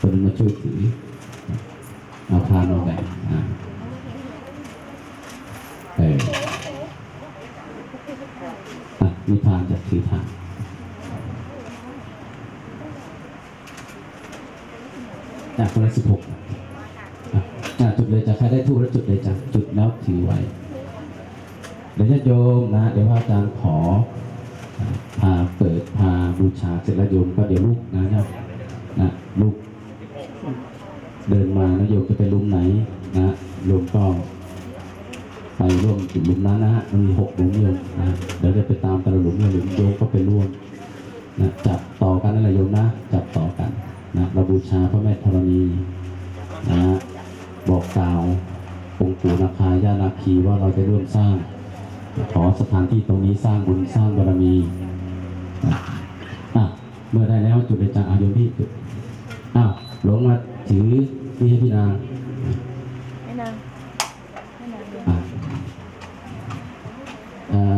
คนมาช่วยถือเอาพานมาแบ่งอะเอออะมีพานจะถือพานจากคนละสิบหกจุดเลยจะใครได้ทูบแล้วจุดเลยจ้ะจุดแล้วถือไว้ เดี๋ยวญาติโยมนะ เดี๋ยวพระอาจารย์ขอพาเปิดพาบูชาเสร็จแล้วโยมก็เดี๋ยวลูกนะครับนะลูก เดินมานะโยมจะไปลุมไหนนะโยมก็ไปร่วมถึงลุมนั้นนะฮะมันมีหกหลุมโยมนะเดี๋ยวจะไปตามแต่ละหลุมละหลุมโยมก็ไปร่วมนะจับต่อกันนั่นแหละโยมนะ จับต่อกันนะเราบูชาพระแม่ธรณีนะบอกกล่าวองค์ปู่นาคาย่านาคีว่าเราจะร่วมสร้าง ขอสถานที่ตรงนี้สร้างบุญสร้างบารมีอะเมื่อได้แล้วจุดเลยจ้าอาโยมพี่จุดอ้าว หลวงมาถือไม่ใช่พี่นางไม่นางไม่นางอ่า